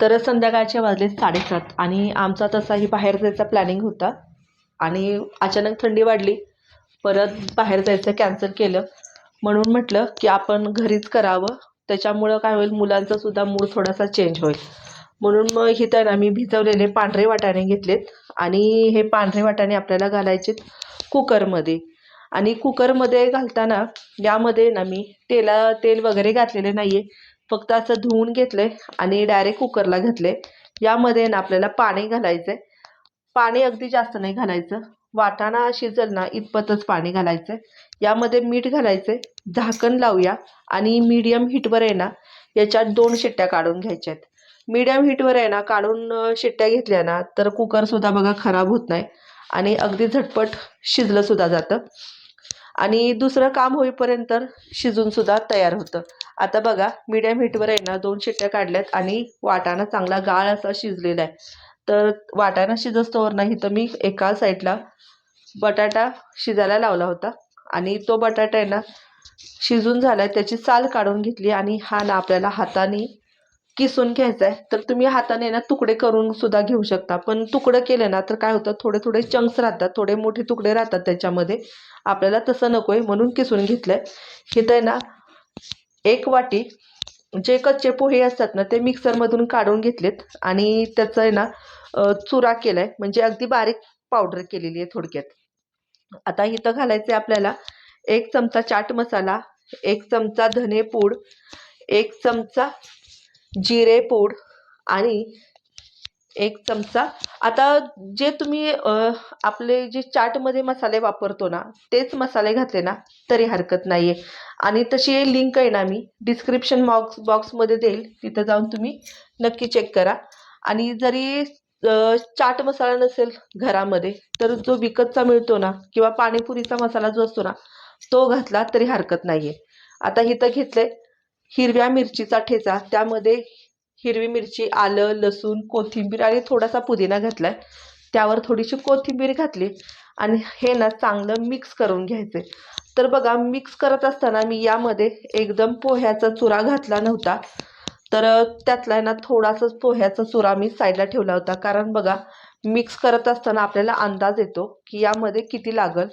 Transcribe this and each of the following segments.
तर संध्याकाळचे वाजले साडेसात आणि आमचा तसाही बाहेर जायचा प्लॅनिंग होता. आणि अचानक थंडी वाढली. परत बाहेर जायचं कॅन्सल केलं. म्हणून म्हटलं की आपण घरीच करावं. त्याच्यामुळं काय होईल मुलांचा सुद्धा मूड थोडासा चेंज होईल. म्हणून मग इथं ना मी भिजवलेले पांढरे वाटाणे घेतलेत. आणि हे पांढरे वाटाणे आपल्याला घालायचे कुकरमध्ये. आणि कुकरमध्ये घालताना यामध्ये ना मी तेला तेल वगैरे घातलेले नाही आहे फक्त असं धुवून घेतलं आहे आणि डायरेक्ट कुकरला घेतले आहे यामध्ये ना आपल्याला पाणी घालायचं आहे पाणी अगदी जास्त नाही घालायचं. वाटाणा शिजल ना इतपतच पाणी घालायचं आहे यामध्ये मीठ घालायचं आहे झाकण लावूया. आणि मीडियम हीटवर आहे ना याच्यात दोन शिट्ट्या काढून घ्यायच्या आहेत मीडियम हीटवर आहे ना काढून शिट्ट्या घेतल्या ना तर कुकरसुद्धा बघा खराब होत नाही. आणि अगदी झटपट शिजलंसुद्धा जातं. आणि दुसरं काम होईपर्यंत शिजूनसुद्धा तयार होतं. आता बघा मीडियम हीटवर आहे ना दोन शिट्ट्या काढल्यात आणि वाटाणा चांगला गाळ असा शिजलेला आहे. तर वाटाणा शिजस्तोवर नाही तर मी एका साईडला बटाटा शिजायला लावला होता. आणि तो बटाटा आहे ना शिजून झाला आहे त्याची साल काढून घेतली आणि हा ना आपल्याला हाताने किसून घ्यायचा आहे तर तुम्ही हाताने ना तुकडे करून सुद्धा घेऊ शकता. पण तुकडं केलं ना तर काय होतं थोडे थोडे चंक्स राहतात थोडे मोठे तुकडे राहतात त्याच्यामध्ये. आपल्याला तसं नको आहे म्हणून किसून घेतलं आहे इथं आहे ना एक वाटी जे कच्चे पोहे असतात ना ते मिक्सरमधून काढून घेतलेत. आणि त्याचं आहे ना चुरा केला आहे म्हणजे अगदी बारीक पावडर केलेली आहे थोडक्यात. आता इथं घालायचं आहे आपल्याला एक चमचा चाट मसाला एक चमचा धने पूड एक चमचा जिरे पूड आणि एक चमचा. आता जे तुम्ही आपले जे चाटमध्ये मसाले वापरतो ना तेच मसाले घातले ना तरी हरकत नाही आहे आणि तशी लिंक आहे ना मी डिस्क्रिप्शन बॉक्स बॉक्समध्ये देईल. तिथं जाऊन तुम्ही नक्की चेक करा. आणि जरी चाट मसाला नसेल घरामध्ये तर जो विकतचा मिळतो ना किंवा पाणीपुरीचा मसाला जो असतो ना तो घातला तरी हरकत नाही आहे आता इथं घेतलं आहे हिरव्या मिरचीचा ठेचा त्यामध्ये हिरवी मिरची आलं लसूण कोथिंबीर आणि थोडासा पुदिना घातला आहे त्यावर थोडीशी कोथिंबीर घातली आणि हे ना चांगलं मिक्स करून घ्यायचं तर बघा मिक्स करत असताना मी यामध्ये एकदम पोह्याचा चुरा घातला नव्हता. तर त्यातला ना थोडासाच पोह्याचा चुरा मी साईडला ठेवला होता. कारण बघा मिक्स करत असताना आपल्याला अंदाज येतो की यामध्ये किती लागल.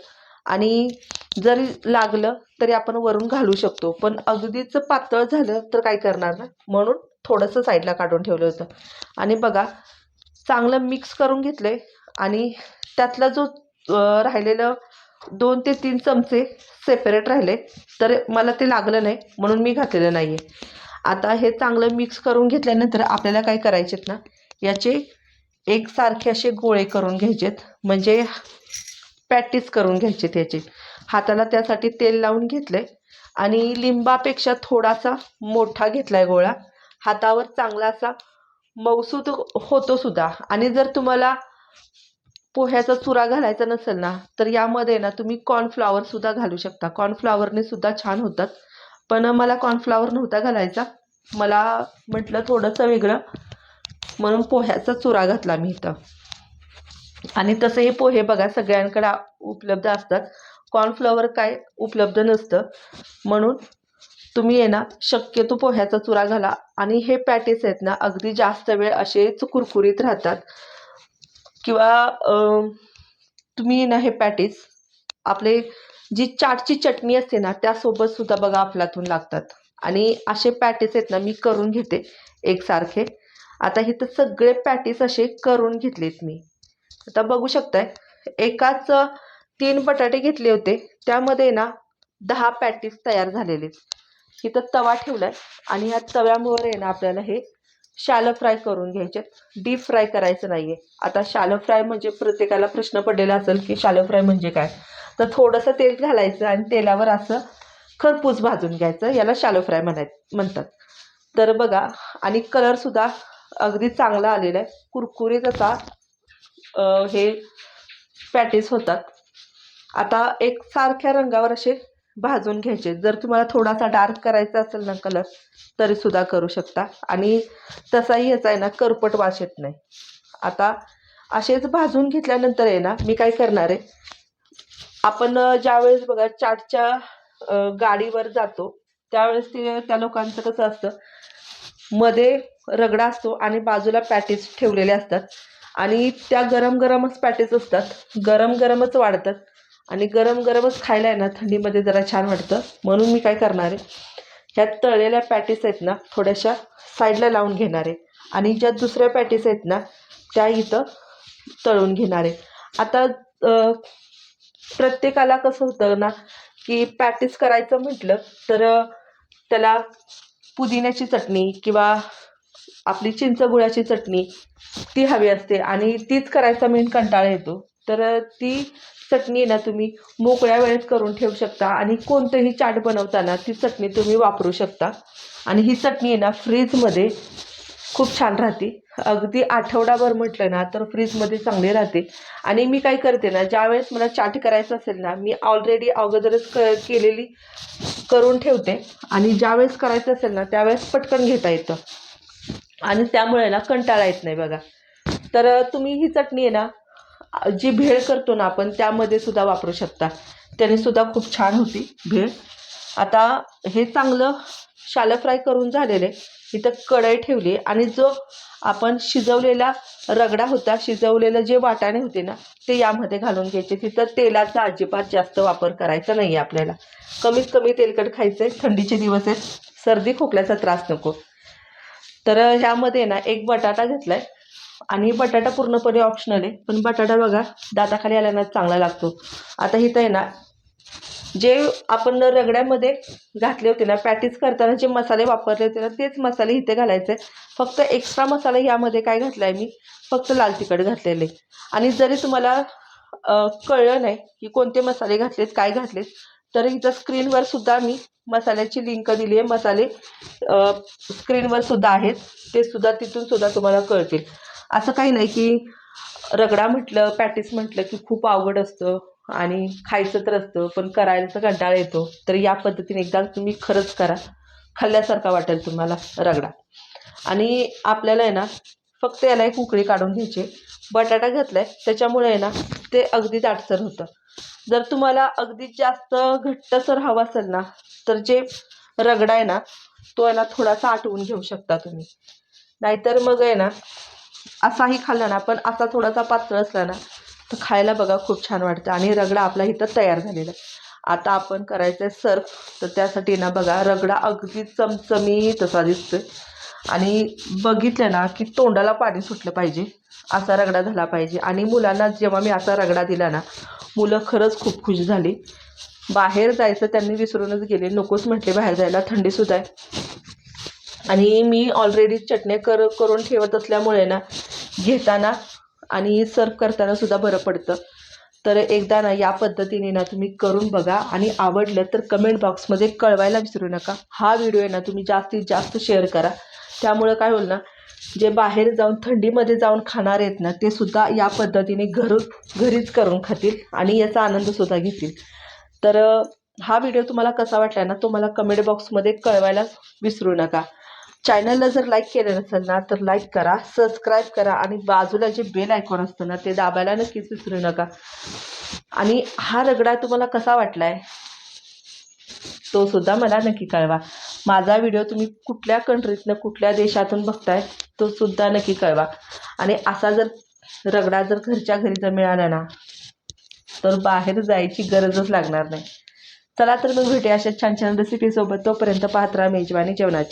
आणि जरी लागलं तरी आपण वरून घालू शकतो. पण अगदीच पातळ झालं तर काय करणार ना? म्हणून थोडंसं साईडला काढून ठेवलं होतं. आणि बघा चांगलं मिक्स करून घेतलं आणि त्यातला जो राहिलेलं दोन ते तीन चमचे सेपरेट राहिले तर मला ते लागलं नाही म्हणून मी घातलेलं नाही आहे आता हे चांगलं मिक्स करून घेतल्यानंतर आपल्याला काय करायचेत ना? याचे एकसारखे असे गोळे करून घ्यायचेत. म्हणजे पॅटीस करून घ्यायचे त्याचे हाताला त्यासाठी तेल लावून घेतले आणि लिंबापेक्षा थोडासा मोठा घेतलाय गोळा. हातावर चांगला असा मौसूद होतो सुद्धा. आणि जर तुम्हाला पोह्याचा चुरा घालायचा नसेल ना तर यामध्ये ना तुम्ही कॉर्नफ्लावर सुद्धा घालू शकता. कॉर्नफ्लावरने सुद्धा छान होतात. पण मला कॉर्नफ्लावर नव्हता घालायचा. मला म्हटलं थोडंसं वेगळं. म्हणून पोह्याचा चुरा घातला मी इथं. आणि तसंही पोहे बघा सगळ्यांकडे उपलब्ध असतात. कॉर्नफ्लॉवर काय उपलब्ध नसतं. म्हणून तुम्ही आहे ना शक्यतो पोह्याचा चुरा घाला आणि हे पॅटीस आहेत ना अगदी जास्त वेळ असेच कुरकुरीत राहतात. किंवा तुम्ही तुम्ही ना हे पॅटीस आपले जी चाटची चटणी असते ना त्यासोबत सुद्धा बघा आपलातून लागतात. आणि असे पॅटीस आहेत ना मी करून घेते एकसारखे. आता इथं सगळे पॅटीस असे करून घेतलेत मी. आता बघू शकताय एकाच तीन बटाटे घेतले होते. त्यामध्ये ना दहा पॅटीस तयार झालेले इथं तवा ठेवला आहे आणि ह्या तव्यामुळे आहे ना आपल्याला हे शॅलो फ्राय करून घ्यायचे डीप फ्राय करायचं नाही आहे आता शॅलो फ्राय म्हणजे प्रत्येकाला प्रश्न पडलेला असेल की शालो फ्राय म्हणजे काय? तर थोडंसं तेल घालायचं आणि तेलावर असं खरपूस भाजून घ्यायचं. याला शालो फ्राय म्हणाय म्हणतात. तर बघा आणि कलरसुद्धा अगदी चांगला आलेला आहे. कुरकुरीत असा हे पॅटीस होतात. आता एक सारख्या रंगावर असे भाजून घ्यायचे. जर तुम्हाला थोडासा डार्क करायचा असेल ना कलर तरी सुद्धा करू शकता. आणि तसाही याचा आहे ना करपट वास येत नाही. आता असेच भाजून घेतल्यानंतर आहे ना मी काय करणार आहे? आपण ज्यावेळेस बघा चाटच्या गाडीवर जातो त्यावेळेस ते त्या लोकांचं कसं असतं मध्ये रगडा असतो आणि बाजूला पॅटीस ठेवलेले असतात. आणि त्या गरम गरमच पॅटीस असतात. गरम गरमच वाढतात. आणि गरम गरमच खायला आहे ना थंडीमध्ये जरा छान वाटतं. म्हणून मी काय करणार आहे ह्या तळलेल्या पॅटीस आहेत ना थोड्याशा साईडला लावून घेणार आहे. आणि ज्या दुसऱ्या पॅटीस आहेत ना त्या इथं तळून घेणार आहे. आता प्रत्येकाला कसं होतं ना की पॅटीस करायचं म्हटलं तर त्याला पुदिन्याची चटणी किंवा आपली चिंचगुळाची चटणी ती हवी असते. आणि तीच करायचा मेन कंटाळा येतो. तर ती चटणी ना तुम्ही मोकळ्या वेळेत करून ठेवू शकता. आणि कोणतंही चाट बनवताना ती चटणी तुम्ही वापरू शकता. आणि ही चटणी आहे ना फ्रीजमध्ये खूप छान राहते. अगदी आठवडाभर म्हटलं ना तर फ्रीजमध्ये चांगली राहते. आणि मी काय करते ना ज्यावेळेस मला चाट करायचं असेल ना मी ऑलरेडी अगोदरच क केलेली करून ठेवते. आणि ज्यावेळेस करायचं असेल ना त्यावेळेस पटकन घेता येतं. आणि त्यामुळे ना कंटाळा येत नाही बघा. तर तुम्ही ही चटणी आहे ना जी भेळ करतो ना आपण त्यामध्ये सुद्धा वापरू शकता. त्याने सुद्धा खूप छान होती भेळ. आता हे चांगलं शालं फ्राय करून झालेलं आहे. इथं कढई ठेवली आणि जो आपण शिजवलेला रगडा होता शिजवलेलं जे वाटाणे होते ना ते यामध्ये घालून घ्यायचे. तिथं तेलाचा अजिबात जास्त वापर करायचा नाही आहे आपल्याला. कमीत कमी तेलकट खायचं आहे थंडीचे दिवस आहेत. सर्दी खोकल्याचा त्रास नको. तर ह्यामध्ये ना एक बटाटा घेतला आहे आणि बटाटा पूर्णपणे ऑप्शनल आहे. पण बटाटा बघा दाताखाली आल्यानं चांगला लागतो. आता इथं आहे ना जे आपण रगड्यामध्ये घातले होते ना पॅटीस करताना जे मसाले वापरले होते ना तेच मसाले इथे घालायचे. फक्त एक्स्ट्रा मसाला यामध्ये काय घातला आहे मी? फक्त लाल तिखट घातलेले. आणि जरी तुम्हाला कळलं नाही की कोणते मसाले घातलेत काय घातलेत तर इथं स्क्रीनवर सुद्धा मी मसाल्याची लिंक दिली आहे. मसाले स्क्रीनवर सुद्धा आहेत. ते सुद्धा तिथून सुद्धा तुम्हाला कळतील. असं काही नाही की रगडा म्हटलं पॅटीस म्हटलं की खूप अवघड असतं आणि खायचं तर असतं पण करायचं कंटाळा येतो. तर या पद्धतीने एकदा तुम्ही खरंच करा. खाल्ल्यासारखा वाटेल तुम्हाला रगडा. आणि आपल्याला आहे ना फक्त याला एक उकळी काढून घ्यायची. बटाटा घातलाय आहे त्याच्यामुळे आहे ना ते अगदी दाटसर होतं. जर तुम्हाला अगदी जास्त घट्टसर हवं असेल ना तर जे रगडा आहे ना तो आहे ना थोडासा आटवून घेऊ शकता तुम्ही. नाहीतर मग आहे ना असाही खाल्ला ना पण असा थोडासा पातळ असला ना तर खायला बघा खूप छान वाटतं आणि रगडा आपला इथं तयार झालेला आता आपण करायचं आहे सर्व तर त्यासाठी ना बघा रगडा अगदी चमचमीत असा दिसतोय. आणि बघितलं ना की तोंडाला पाणी सुटलं पाहिजे असा रगडा झाला पाहिजे. आणि मुलांना जेव्हा मी असा रगडा दिला ना मुलं खरंच खूप खुश झाली. बाहेर जायचं त्यांनी विसरूनच गेले नकोच म्हटले बाहेर जायला थंडीसुद्धा आहे. आणि मी ऑलरेडी चटण्या कर करून ठेवत असल्यामुळे ना घेताना आणि सर्व करताना सुद्धा बरं पडतं. तर एकदा ना या पद्धतीने ना तुम्ही करून बघा आणि आवडलं तर कमेंट बॉक्समध्ये कळवायला विसरू नका. हा व्हिडिओ आहे ना तुम्ही जास्तीत जास्त शेअर करा. त्यामुळं काय होईल ना जे बाहेर जाऊन थंडीमध्ये जाऊन खाणार आहेत ना ते सुद्धा या पद्धतीने घरून घरीच करून खातील आणि याचा आनंदसुद्धा घेतील. तर हा व्हिडिओ तुम्हाला कसा वाटला ना तो मला कमेंट बॉक्समध्ये कळवायला विसरू नका. चॅनलला जर लाईक केलं नसेल ना तर लाईक करा सबस्क्राईब करा आणि बाजूला जे बेल आयकॉन असतं ना ते दाबायला नक्कीच विसरू नका. आणि हा रगडा तुम्हाला कसा वाटला आहे तो सुद्धा मला नक्की कळवा. माझा व्हिडिओ तुम्ही कुठल्या कंट्रीतनं कुठल्या देशातून बघताय तो सुद्धा नक्की कळवा. आणि असा जर रगडा जर घरच्या घरी जर मिळाला ना तर बाहेर जायची गरजच लागणार नाही. चला तर मग भेटूया अशा छान छान रेसिपीसोबत तोपर्यंत पाहत राहा मेजवानी जेवणाची.